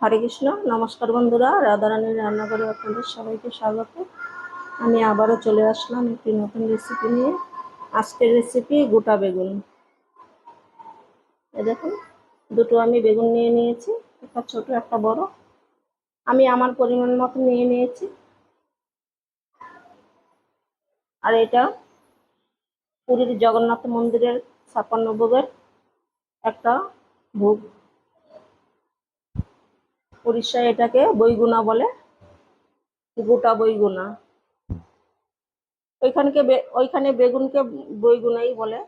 হরে কৃষ্ণ, নমস্কার বন্ধুরা, রাধারানীর রান্নাঘরে আপনাদের সবাইকে স্বাগত। আমি আবারও চলে আসলাম একটি নতুন রেসিপি নিয়ে। আজকের রেসিপি গোটা বেগুন। এ দেখুন, দুটো আমি বেগুন নিয়ে নিয়েছি, একটা ছোট, একটা বড়। আমি আমার পরিমাণ মতো নিয়ে নিয়েছি। আর এটা পুরীর জগন্নাথ মন্দিরের ছাপ্পান্ন ভোগের একটা ভোগ। উড়িষ্যায় এটাকে বইগুনা বলে। গোটা বইগুনা ওইখানকে ওইখানে বেগুনকে বইগুনাই বলে।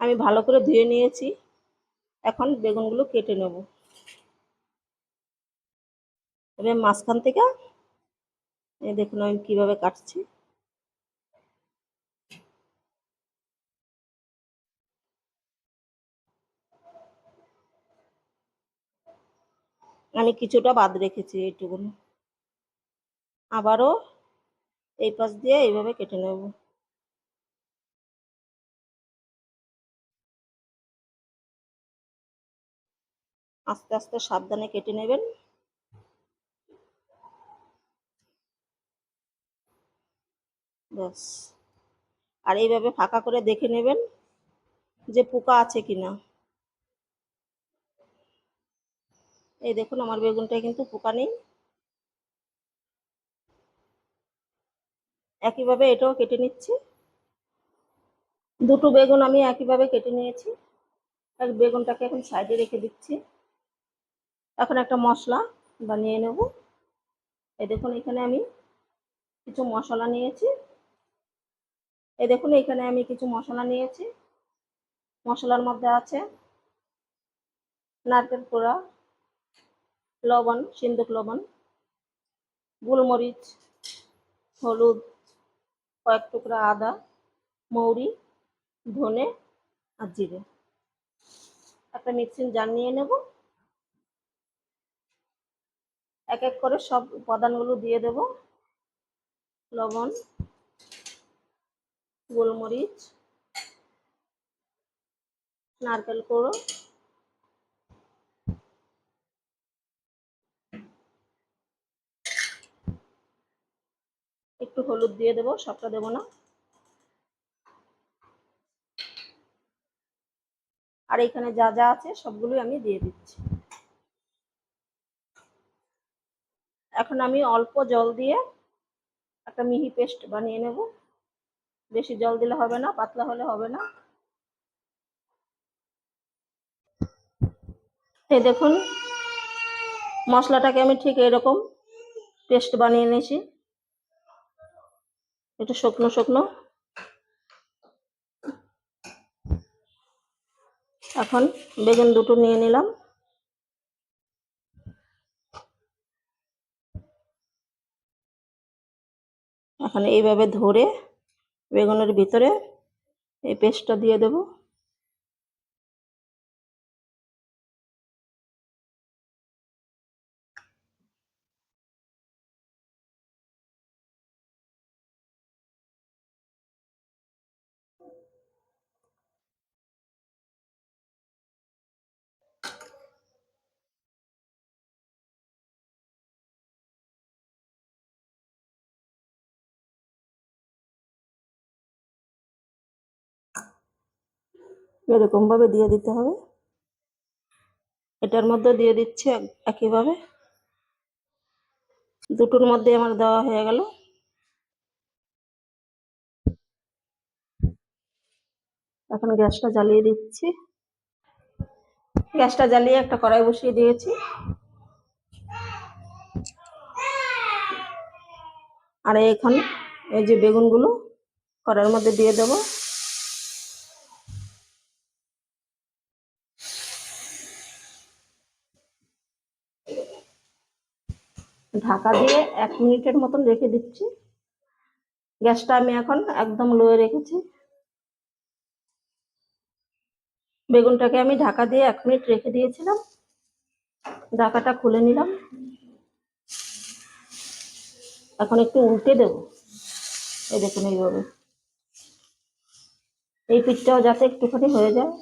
আমি ভালো করে ধুয়ে নিয়েছি। এখন বেগুনগুলো কেটে নেব। এবার মাঝখান থেকে দেখুন আমি কীভাবে কাটছি। আমি কিছুটা বাদ রেখেছি এইটুকুন। আবারও এই পাশ দিয়ে এইভাবে কেটে নেব। আস্তে আস্তে সাবধানে কেটে নেবেন। ব্যাস। আর এইভাবে ফাঁকা করে দেখে নেবেন যে পোকা আছে কিনা। এই দেখুন, আমার বেগুনটা কিন্তু পোকা নেই। একইভাবে এটাও কেটে নিচ্ছি। দুটো বেগুন আমি একইভাবে কেটে নিয়েছি। আর বেগুনটাকে এখন সাইডে রেখে দিচ্ছি। এখন একটা মশলা বানিয়ে নেব। এই দেখুন, এখানে আমি কিছু মশলা নিয়েছি। এই দেখুন, এখানে আমি কিছু মশলা নিয়েছি। মশলার মধ্যে আছে নারকেল পোড়া লবণ সিন্দুক লবণ, গোলমরিচ, হলুদ, কয়েক টুকরা আদা, মৌরি, ধনে আর জিরে। একটা মিক্সিং জার নিয়ে নেব। এক এক করে সব উপাদানগুলো দিয়ে দেব। লবণ, গোলমরিচ, নারকেল কোড়ো একটু হলুদ দিয়ে দেবো, সবটা দেবো না। আর এখানে যা যা আছে সবগুলোই আমি দিয়ে দিচ্ছি। এখন আমি অল্প জল দিয়ে একটা মিহি পেস্ট বানিয়ে নেব। বেশি জল দিলে হবে না, পাতলা হলে হবে না। এই দেখুন, মশলাটাকে আমি ঠিক এরকম পেস্ট বানিয়ে নিয়েছি। একটু শুকনো শুকনো। এখন বেগুন দুটো নিয়ে নিলাম। এখন এইভাবে ধরে বেগুনের ভিতরে এই পেস্টটা দিয়ে দেব। এরকম ভাবে দিয়ে দিতে হবে। এটার মধ্যে দিয়ে দিচ্ছি এক- একইভাবে। দুটোর মধ্যে আমার দেওয়া হয়ে গেল। এখন গ্যাসটা জ্বালিয়ে দিচ্ছি। গ্যাসটা জ্বালিয়ে একটা কড়াই বসিয়ে দিয়েছি। আর এখন এই যে বেগুনগুলো কড়াইয়ের মধ্যে দিয়ে দেব। ঢাকা দিয়ে এক মিনিটের মতন রেখে দিচ্ছি। গ্যাসটা আমি এখন একদম লোয়ে রেখেছি। বেগুনটাকে আমি ঢাকা দিয়ে এক মিনিট রেখে দিয়েছিলাম। ঢাকাটা খুলে নিলাম। এখন একটু উল্টে দেব। এই দেখুন এইভাবে। এই পিঠটাও যাতে একটুখানি হয়ে যায়।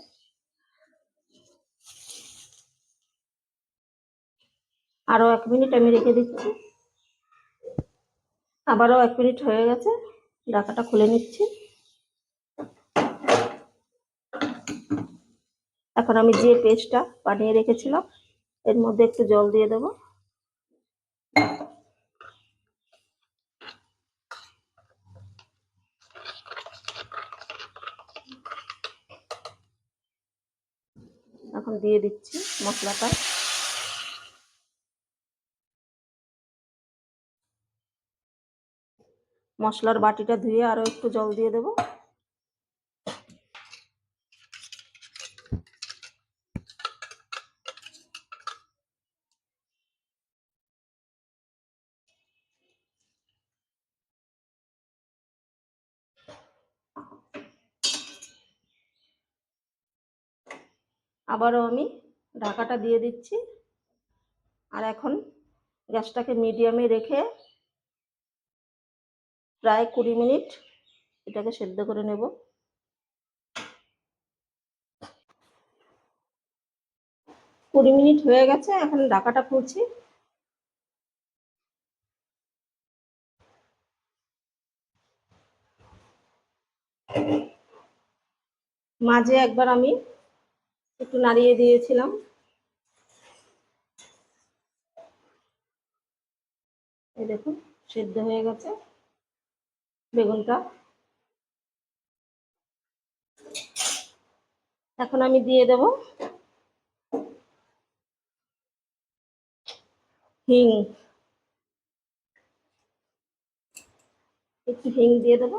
আরও এক মিনিট আমি রেখে দিচ্ছি। আবারও এক মিনিট হয়ে গেছে। ঢাকাটা খুলে নিচ্ছি। এখন আমি যে পেস্টটা বানিয়ে রেখেছিলাম, এর মধ্যে একটু জল দিয়ে দেবো। এখন দিয়ে দিচ্ছি মশলাটা। মশলার বাটিটা ধুয়ে আরও একটু জল দিয়ে দেবো। আবারও আমি ঢাকাটা দিয়ে দিচ্ছি। আর এখন গ্যাসটাকে মিডিয়ামে রেখে প্রায় কুড়ি মিনিট এটাকে সেদ্ধ করে নেব। কুড়ি মিনিট হয়ে গেছে, এখন ঢাকাটা খুলছি। মাঝে একবার আমি একটু নাড়িয়ে দিয়েছিলাম। এই দেখুন, সেদ্ধ হয়ে গেছে। বেগুনটা। এখন আমি দিয়ে দেব হিং। একটু হিং দিয়ে দেবো।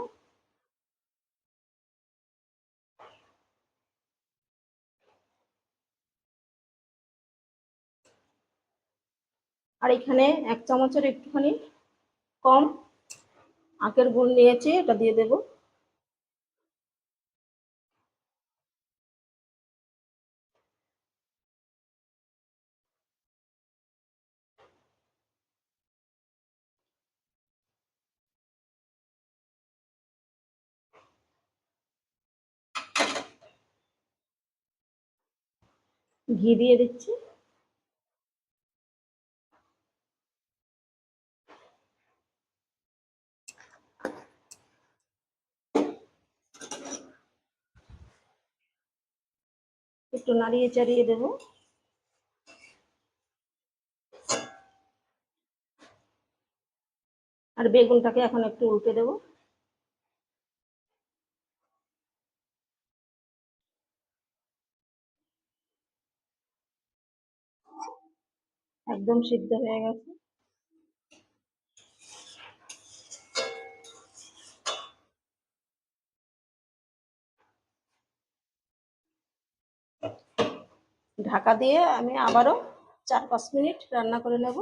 আর এখানে এক চামচের একটুখানি কম আখের গুড় নিয়েছি এটা দিয়ে দেব। ঘি দিয়ে দিচ্ছি। একটু নাড়িয়ে চাড়িয়ে দেব। আর বেগুনটাকে এখন একটু উল্টে দেব। একদম সিদ্ধ হয়ে গেছে। ঢাকা দিয়ে আমি আবারও চার পাঁচ মিনিট রান্না করে নেব।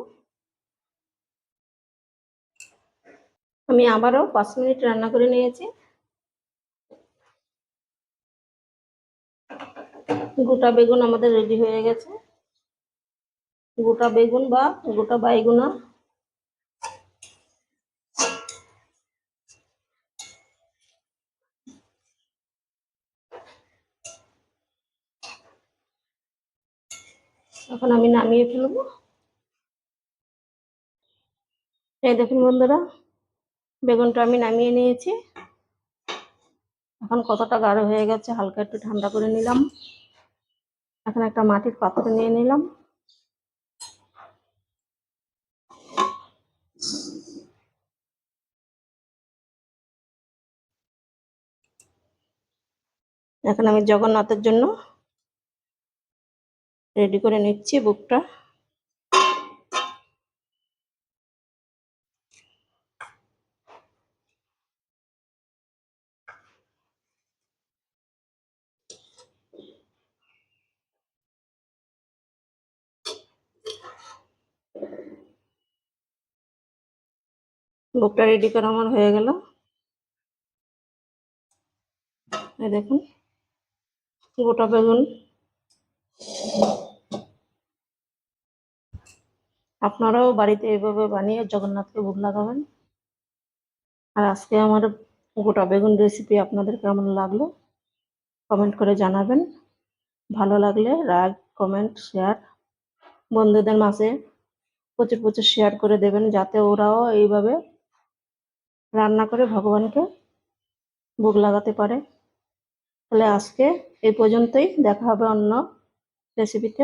আমি আবারও পাঁচ মিনিট রান্না করে নিয়েছি। গোটা বেগুন আমাদের রেডি হয়ে গেছে। গোটা বেগুন বা গোটা বাইগুনা এখন আমি নামিয়ে ফেলব। এই দেখুন বন্ধুরা, বেগুনটা আমি নামিয়ে নিয়েছি। এখন কতটা গাঢ় হয়ে গেছে, হালকা একটু ঠান্ডা করে নিলাম। এখন একটা মাটির পাত্র নিয়ে নিলাম। এখন আমি জগন্নাথের জন্য রেডি করে নিচ্ছি বুকটা। বুকটা রেডি করা আমার হয়ে গেল। দেখুন গোটা বেগুন। আপনারাও বাড়িতে এভাবে বানিয়ে জগন্নাথকে ভোগ লাগাবেন। আর আজকে আমার গোটা বেগুন রেসিপি আপনাদের কেমন লাগল কমেন্ট করে জানাবেন। ভালো লাগলে লাইক কমেন্ট শেয়ার বন্ধুদের মাঝে প্রচুর প্রচুর শেয়ার করে দেবেন, যাতে ওরাও এইভাবে রান্না করে ভগবানকে ভোগ লাগাতে পারে। তাহলে আজকে এই পর্যন্তই, দেখা হবে অন্য রেসিপিতে